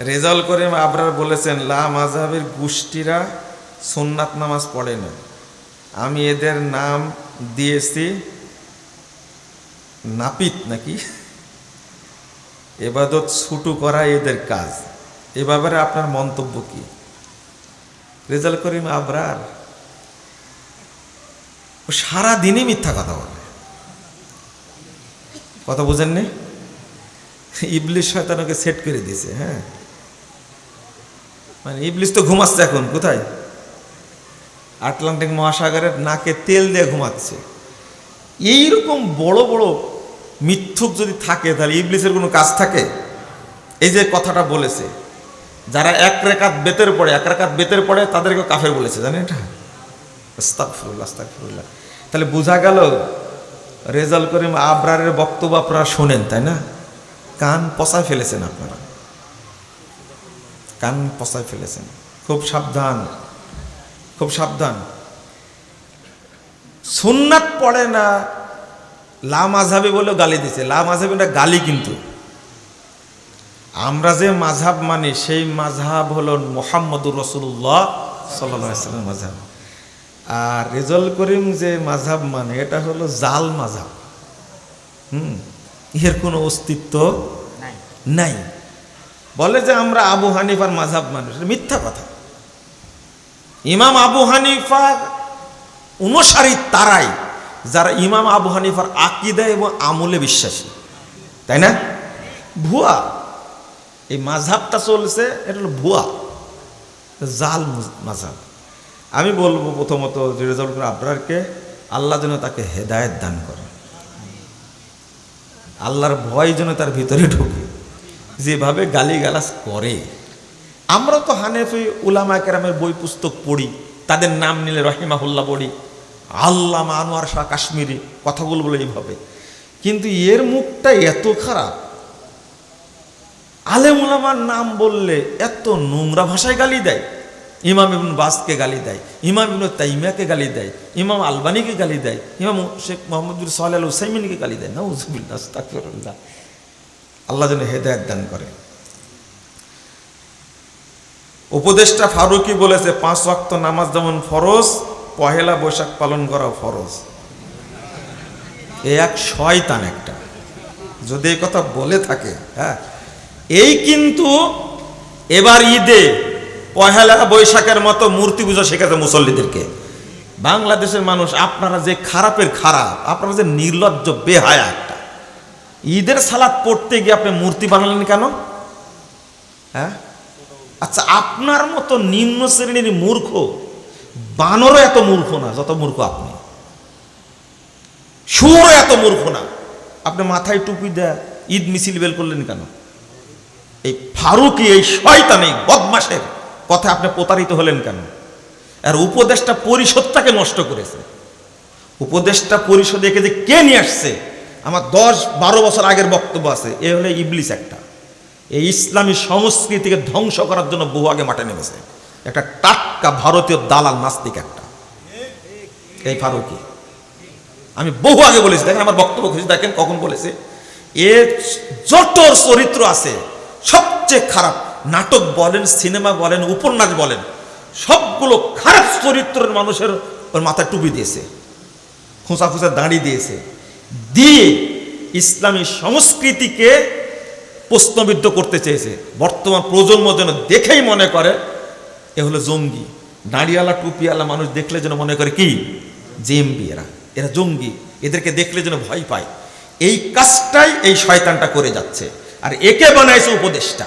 রেজাল করিম আবরার বলেছেন, লা মাযহাবের গোষ্ঠীরা সুন্নাত নামাজ পড়ে না। আমি এদের নাম দিয়েছি নাপিত নাকি? এবাদত ছুটু করা এদের কাজ। এ ব্যাপারে আপনার মন্তব্য কি? রেজাল করিম আবরার ও সারা দিনই মিথ্যা কথা বলে। কথা বুঝেননি? ইবলিশ শয়তান ওকে সেট করে দিয়েছে হ্যাঁ? মানে ইবলিস তো ঘুমাচ্ছে এখন, কোথায়? আটলান্টিক মহাসাগরের নাকে তেল দিয়ে ঘুমাচ্ছে। এইরকম বড় বড় মিথ্যুক যদি থাকে, তাহলে ইবলিসের কোনো কাজ থাকে? এই যে কথাটা বলেছে, যারা এক রেখাত বেতের পড়ে, এক রেখাত বেতের পড়ে, তাদেরকে কাফের বলেছে, জানেন এটা? আস্তাগফিরুল্লাহ আস্তাগফিরুল্লাহ। তাহলে বোঝা গেল, রেজাল করিম আবরারের বক্তব্য আপনারা শোনেন, তাই না? কান পচায় ফেলেছেন আপনারা। কান পচায় ফেলেছেন। খুব সাবধান খুব সাবধান। সুন্নাত পড়ে না লা মাঝাবি বলেও গালি দিছে। লা মাঝাবিটা গালি কিন্তু। আমরা যে মাঝাব মানি সেই মাঝহাব হলো মোহাম্মদুর রসুল্লাহ সাল্লাম মাঝাব আর রেজল করিম যে মাঝাব মানে এটা হলো জাল মাঝাব হুম? এর কোনো অস্তিত্ব নাই। বলে যে আমরা আবু হানিফার মাঝহাব মানুষ। মিথ্যা কথা। ইমাম আবু হানিফা অনুসারী তারাই, যারা ইমাম আবু হানিফার আকিদা এবং আমলে বিশ্বাসী। তাই না? ভুয়া। এই মাঝাবটা চলছে, এটা হলো ভুয়া। জাল মাঝাব আমি বলব প্রথমত আবরারকে, আল্লাহ যেন তাকে হেদায়েত দান করে আল্লাহর ভয় যেন তার ভিতরে ঢুকে। যেভাবে গালিগালাজ করে। আমরা তো হানেফি উলামা কেরামের বই পুস্তক পড়ি, তাদের নাম নিলে রহিমাহুল্লাহ পড়ি, আল্লামা আনোয়ার শাহ কাশ্মীরি কথাগুলো বলে এইভাবে। কিন্তু এর মুখটা এত খারাপ, আলেম উলামার নাম বললে এত নোংরা ভাষায় গালি দেয়। ইমাম ইবন বাসকে গালি দেয়, ইমাম ইবন তাইমিয়াকে গালি দেয়, ইমাম আলবানিকে গালি দেয়, ইমাম শেখ মোহাম্মদুর সাল্লাহ হুসাইমিনকে গালি দেয়। না উজুবিল্লাহ আল্লাহ যেন হেদায়ত দান করে। উপদেষ্টা ফারুকি বলেছে, পাঁচ ওয়াক্ত নামাজ যেমন ফরজ, পহেলা বৈশাখ পালন করা ফরজ। এ এক শয়তান একটা। যদি এই কথা বলে থাকে হ্যাঁ এই কিন্তু এবার ঈদে পহেলা বৈশাখের মতো মূর্তি পুজো শেখাতে মুসল্লিদেরকে। বাংলাদেশের মানুষ, আপনারা যে খারাপের খারাপ, আপনারা যে নির্লজ্জ, বেহায়া ঈদের সালাদ পড়তে গিয়ে আপনি মূর্তি বানালেন কেন? হ্যাঁ? আচ্ছা আপনার মতো নিম্ন শ্রেণির মূর্খ, বানরও এত মূর্খ না যত মূর্খ আপনি। সুরও এত মূর্খ না। আপনি মাথায় টুপি দেয় ঈদ মিছিল বের করলেন কেন? এই ফারুকি, এই শয়তান বদমাসের কথা আপনি প্রতারিত হলেন কেন? আর উপদেশটা পরিষদটাকে নষ্ট করেছে। উপদেশটা পরিষদে একে যে কে নিয়ে আসছে? আমার দশ বারো বছর আগের বক্তব্য আছে, এ হলে ইবলিস একটা। এই ইসলামী সংস্কৃতিকে ধ্বংস করার জন্য বহু আগে মাঠে নেমেছে। একটা টাটকা ভারতীয় দালাল নাস্তিক একটা। এই ফারুকি। আমি বহু আগে বলেছি, দেখেন আমার বক্তব্য খুঁজে, দেখেন কখন বলেছে। এ যত চরিত্র আছে, সবচেয়ে খারাপ, নাটক বলেন, সিনেমা বলেন, উপন্যাস বলেন, সবগুলো খারাপ চরিত্রের মানুষের ওর মাথায় টুপি দিয়েছে। খোঁচা খোঁচা দাঁড়িয়ে দিয়েছে। দিয়ে ইসলামী সংস্কৃতিকে প্রশ্নবিদ্ধ করতে চেয়েছে। বর্তমান প্রজন্ম যেন দেখেই মনে করে, এ হলো জঙ্গি। দাঁড়িয়ালা টুপিওয়ালা মানুষ দেখলে যেন মনে করে কি? জেএমবি এরা। এরা জঙ্গি। এদেরকে দেখলে যেন ভয় পায়। এই কাজটাই এই শয়তানটা করে যাচ্ছে। আর একে বানাইছে উপদেষ্টা।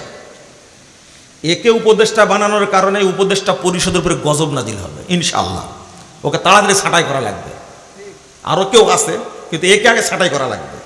একে উপদেষ্টা বানানোর কারণে উপদেষ্টা পরিষদের উপরে গজব নাজিল হবে ইনশাল্লাহ ওকে তাড়াতাড়ি ছাঁটাই করা লাগবে। আরও কেউ আছে? কিন্তু একে আগে ছাঁটাই করা লাগবে।